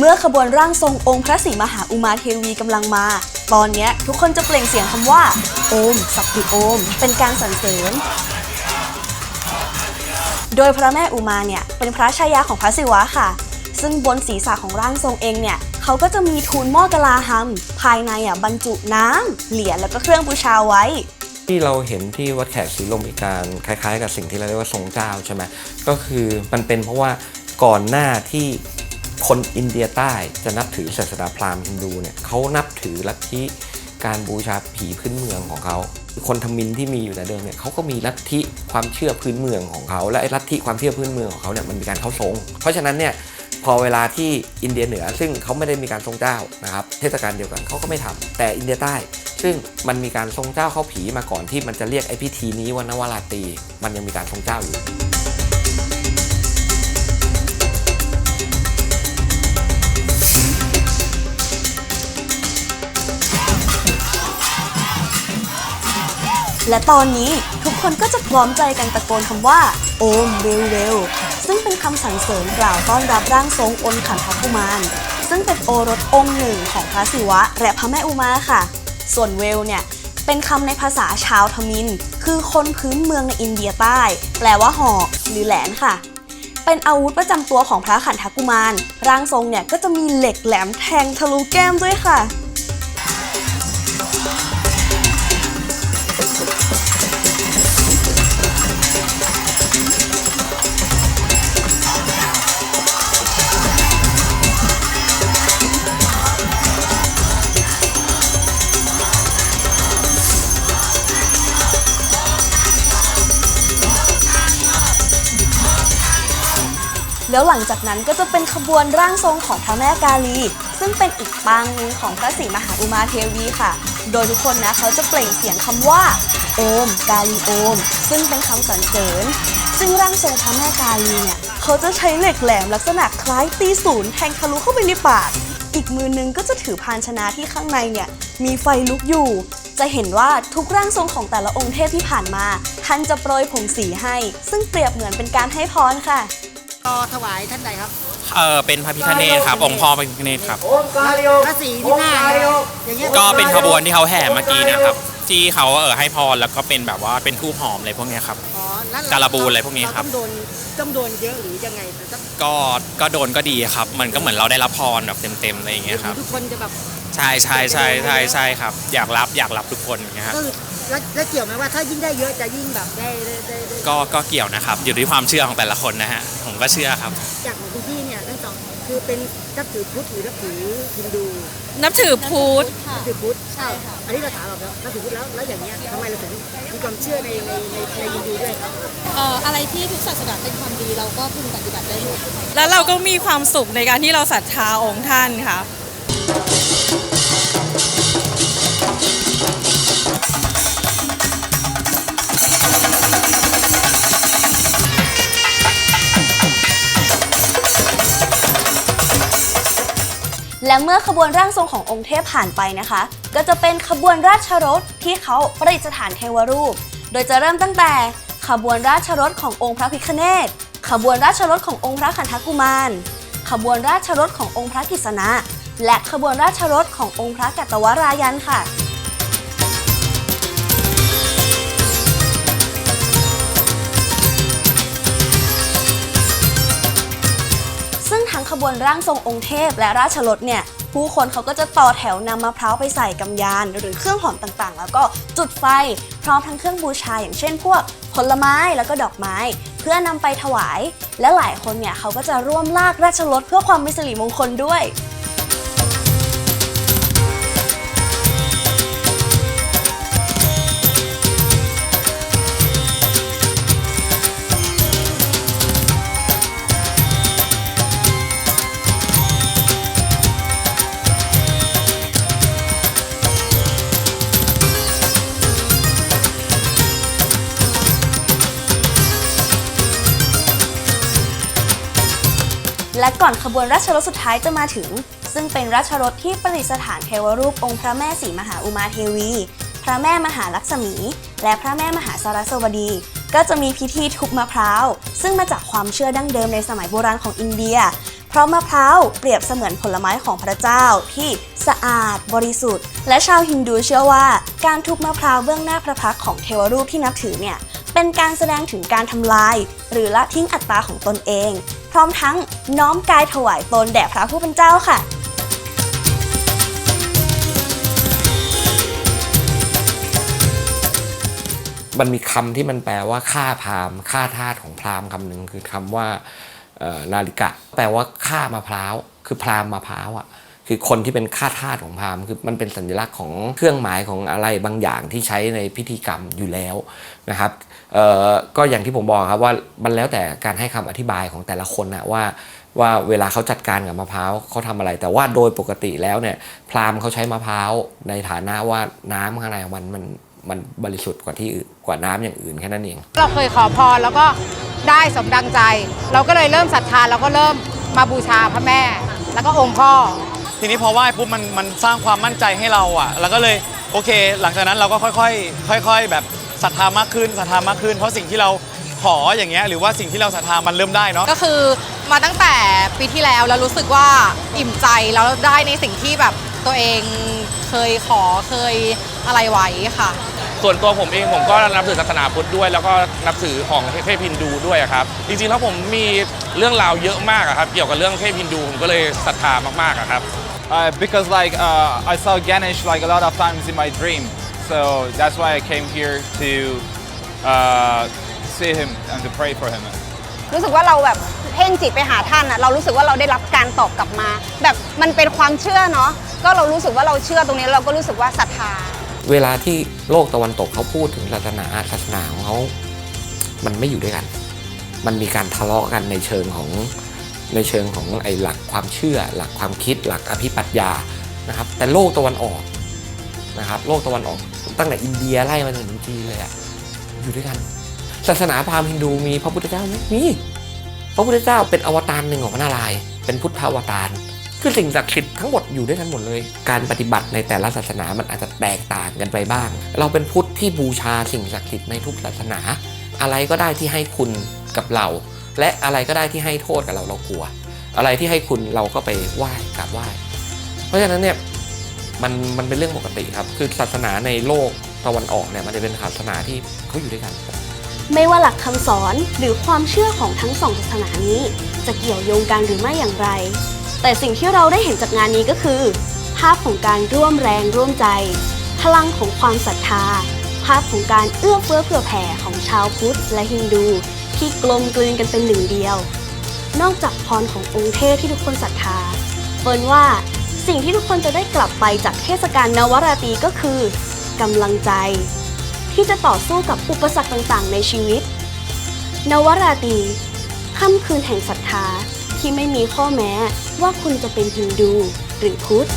เมื่อขบวนร่างทรงองค์พระศรีมหาอุมาเทวีกำลังมา ตอนนี้ทุกคนจะเปล่งเสียงคำว่า โอม สัพพิโอม เป็นการสรรเสริญ โดยพระแม่อุมาเนี่ยเป็นพระชายาของพระศิวะค่ะ ซึ่งบนศีรษะของร่างทรงเองเนี่ยเขาก็จะมีทูลหม้อกะลาหัมภายในอะบรรจุน้ำเหรียญแล้วก็เครื่องบูชาไว้ ที่เราเห็นที่วัดแขกศรีลมอีการคล้ายๆ กับสิ่งที่เราเรียกว่าทรงเจ้าใช่ไหมก็คือมันเป็นเพราะว่าก่อนหน้าที่ คนอินเดียใต้จะนับถือศาสนาพราหมณ์ฮินดูเนี่ยเขานับถือลัทธิการบูชาผีพื้นเมืองของเขาคนทมินที่มีอยู่แต่เดิมเนี่ยเขาก็มีลัทธิความเชื่อพื้นเมืองของเขา และไอ้ลัทธิความเชื่อพื้นเมืองของเขาเนี่ยมันมีการเข้าทรง เพราะฉะนั้นเนี่ยพอเวลาที่อินเดียเหนือ ซึ่งเขาไม่ได้มีการทรงเจ้านะครับเทศกาลเดียวกันเขาก็ไม่ทำแต่อินเดียใต้ ซึ่งมันมีการทรงเจ้าเข้าผีมาก่อนที่มันจะเรียกไอ้พิธีนี้ว่านวราตรีมันยังมีการทรงเจ้าอยู่ และตอนนี้ทุกคนก็จะพร้อมใจกันตะโกนคำว่า โอมเวลเวลซึ่งเป็นคำสรรเสริญกล่าวต้อนรับร่างทรงอนขันธกุมาร ซึ่งเป็นโอรสองค์หนึ่งของพระศิวะ และพระแม่อุมาค่ะ ส่วนเวลเนี่ยเป็นคำในภาษาชาวทมิน คือคนพื้นเมืองในอินเดียใต้ แปลว่าหอกหรือแหลนค่ะ เป็นอาวุธประจำตัวของพระขันธกุมาร ร่างทรงเนี่ยก็จะมีเหล็กแหลมแทงทะลุแก้มด้วยค่ะ แล้วหลังจากนั้นก็จะเป็นขบวนร่างทรงของพระแม่กาลี ซึ่งเป็นอีกปางหนึ่งของพระศรีมหาอุมาเทวีค่ะ โดยทุกคนนะเขาจะเปล่งเสียงคำว่าโอมกาลีโอม ซึ่งเป็นคำสรรเสริญ ซึ่งร่างทรงพระแม่กาลีเนี่ยเขาจะใช้เหล็กแหลมลักษณะคล้ายตีศูนย์แทงทะลุเข้าไปในปาก อีกมือนึงก็จะถือภาชนะที่ข้างในเนี่ยมีไฟลุกอยู่ จะเห็นว่าทุกร่างทรงของแต่ละองค์เทพที่ผ่านมา ท่านจะโปรยผงสีให้ ซึ่งเปรียบเหมือนเป็นการให้พรค่ะ ต่อถวายท่านใดครับเออเป็นพระพิฆเนศครับ องค์พ่อพระพิฆเนศครับ พระศรีที่หน้าเนี่ยอย่างเงี้ยก็เป็นขบวนที่เขาแห่เมื่อกี้นะครับ ที่เขาเออให้พรแล้วก็เป็นแบบว่าเป็นทูบหอมอะไรพวกเนี้ยครับ อ๋อแล้วการบูนอะไรพวกนี้ครับ เาต้องโดนต้องโดนเยอะหรือยังไงแต่ต้องก็ก็โดนก็ดีครับ มันก็เหมือนเราได้รับพรแบบเต็มๆอะไรอย่างเงี้ยครับ ทุกคนจะแบบใช่ใช่ใช่ใช่ใช่ครับ อยากรับอยากรับทุกคนอย่างเงี้ยครับ ก็คือแล้วแล้วเกี่ยวไหมว่าถ้ายิ่งได้เยอะจะยิ่งแบบได้ได้ได้ได้ก็ก็เกี่ยวนะครับ อยู่ที่ความเชื่อของแต่ละคนนะฮะ ผมก็เชื่อครับ จากของคุณพี่เนี่ยทั้งสอง คือเป็นนับถือพุทธหรือนับถือฮินดูนับถือพุทธนับถือพุทธใช่ค่ะอันนี้เราถามแบบนับถือพุทธแล้วแล้วอย่างเงี้ยทำไมเราถึงมีความเชื่อในในในในฮินดูด้วยครับเอ่ออะไรที่ทุกศาสนาเป็นความดีเราก็พึงปฏิบัติได้หมดแล้วเราก็มีความสุขในการที่เราศรัทธาองค์ท่านค่ะ และเมื่อขบวนร่างทรงขององค์เทพผ่านไปนะคะ ก็จะเป็นขบวนราชรถที่เขาประดิษฐานเทวรูป โดยจะเริ่มตั้งแต่ขบวนราชรถขององค์พระพิฆเนศขบวนราชรถขององค์พระขันธกุมาร ขบวนราชรถขององค์พระกิษณะ และขบวนราชรถขององค์พระกัตตวรายันค่ะ ร่างทรงองค์เทพและราชรถเนี่ยผู้คนเขาก็จะต่อแถวนำมะพร้าวไปใส่กำยานหรือเครื่องหอมต่างๆ แล้วก็จุดไฟพร้อมทั้งเครื่องบูชาอย่างเช่น พวกผลไม้แล้วก็ดอกไม้ เพื่อนำไปถวาย และหลายคนเนี่ยเขาก็จะร่วมลากราชรถเพื่อความเป็นสิริมงคลด้วย และก่อนขบวนราชรถสุดท้ายจะมาถึง ซึ่งเป็นราชรถที่ประดิษฐานเทวรูปองค์พระแม่ศรีมหาอุมาเทวี พระแม่มหาลักษมี และพระแม่มหาสารสวดี ก็จะมีพิธีทุบมะพร้าว ซึ่งมาจากความเชื่อดั้งเดิมในสมัยโบราณของอินเดีย เพราะมะพร้าวเปรียบเสมือนผลไม้ของพระเจ้าที่สะอาด บริสุทธิ์ และชาวฮินดูเชื่อว่า การทุบมะพร้าวเบื้องหน้าพระพักของเทวรูปที่นับถือเนี่ยเป็นการแสดงถึงการทำลาย หรือละทิ้งอัตตาของตนเอง พร้อมทั้งน้อมกายถวายตนแด่พระผู้เป็นเจ้าค่ะ มันมีคำที่มันแปลว่าค่าพราหมณ์ค่าทาสของพราหมณ์คำหนึ่งคือคำว่านาฬิกะ แปลว่าค่ามะพร้าว คือพราหมณ์มะพร้าวอะ คือคนที่เป็นฆ่าทาสของพราหมณ์คือมันเป็นสัญลักษณ์ของเครื่องหมายของอะไรบางอย่างที่ใช้ในพิธีกรรมอยู่แล้วนะครับก็อย่างที่ผมบอกครับว่ามันแล้วแต่การให้คำอธิบายของแต่ละคนนะว่าว่าเวลาเขาจัดการกับมะพร้าวเขาทำอะไร แต่ว่าโดยปกติแล้วเนี่ยพราหมณ์เขาใช้มะพร้าวในฐานะว่าน้ำข้างในมันมันมันบริสุทธิ์กว่าที่กว่าน้ำอย่างอื่นแค่นั้นเอง เราเคยขอพรแล้วก็ได้สมดังใจ เราก็เลยเริ่มศรัทธาเราก็เริ่มมาบูชาพระแม่ แล้วก็องค์พ่อ ทีนี้พอไหว้ปุ๊บมันมันสร้างความมั่นใจให้เราอะแล้วก็เลยโอเค หลังจากนั้นเราก็ค่อยๆ ค่อย ๆ แบบศรัทธามากขึ้นศรัทธามากขึ้น เพราะสิ่งที่เราขออย่างเงี้ยหรือว่าสิ่งที่เราศรัทธามันเริ่มได้เนาะก็คือมาตั้งแต่ปีที่แล้วแล้วรู้สึกว่าอิ่มใจแล้วได้ในสิ่งที่แบบตัวเองเคยขอเคยอะไรไว้ค่ะ ส่วนตัวผมเองผมก็นับถือศาสนาพุทธด้วย แล้วก็นับถือของเทพฮินดูด้วยอะครับจริงๆแล้วผมมีเรื่องราวเยอะมากอะครับ เกี่ยวกับเรื่องเทพฮินดูผมก็เลยศรัทธามากๆอะครับ Uh, because like uh, I saw Ganesh like a lot of times in my dream, so that's why I came here to uh, see him and to pray for him. รู้สึกว่าเราแบบเพ่งจิตไปหาท่านอะเรารู้สึกว่าเราได้รับการตอบกลับมา แบบมันเป็นความเชื่อเนาะก็เรารู้สึกว่าเราเชื่อตรงนี้เราก็รู้สึกว่าศรัทธา เวลาที่โลกตะวันตกเขาพูดถึงศาสนาศาสนาของเขา มันไม่อยู่ด้วยกัน มันมีการทะเลาะกันในเชิงของ ในเชิงของไอ้หลักความเชื่อ หลักความคิด หลักอภิปรัชญานะครับ แต่โลกตะวันออกนะครับโลกตะวันออกตั้งแต่อินเดียไล่มาถึงจีนเลยอะอยู่ด้วยกัน ศาสนาพราหมณ์ฮินดูมีพระพุทธเจ้าไหมมีพระพุทธเจ้าเป็นอวตารหนึ่งของพระนารายณ์เป็นพุทธอวตารคือสิ่งศักดิ์สิทธิ์ทั้งหมดอยู่ด้วยกันหมดเลย การปฏิบัติในแต่ละศาสนามันอาจจะแตกต่างกันไปบ้าง เราเป็นพุทธที่บูชาสิ่งศักดิ์สิทธิ์ในทุกศาสนา อะไรก็ได้ที่ให้คุณกับเรา และอะไรก็ได้ที่ให้โทษกับเราเรากลัว อะไรที่ให้คุณเราก็ไปไหว้กราบไหว้ เพราะฉะนั้นเนี่ยมันมันเป็นเรื่องปกติครับ คือศาสนาในโลกตะวันออกเนี่ยมันจะเป็นศาสนาที่เขาอยู่ด้วยกัน ไม่ว่าหลักคำสอนหรือความเชื่อของทั้งสองศาสนานี้ จะเกี่ยวโยงกันหรือไม่อย่างไร แต่สิ่งที่เราได้เห็นจากงานนี้ก็คือ ภาพของการร่วมแรงร่วมใจ พลังของความศรัทธา ภาพของการเอื้อเฟื้อเผื่อแผ่ของชาวพุทธและฮินดู ที่กลมกลืนกันเป็นหนึ่งเดียว นอกจากพรขององค์เทพที่ทุกคนศรัทธาเฟิร์นว่าสิ่งที่ทุกคนจะได้กลับไปจากเทศกาลนวราตรีก็คือกำลังใจ ที่จะต่อสู้กับอุปสรรคต่างๆ ในชีวิต นวราตรีค่ำคืนแห่งศรัทธาที่ไม่มีข้อแม้ว่าคุณจะเป็นฮินดูหรือพุทธ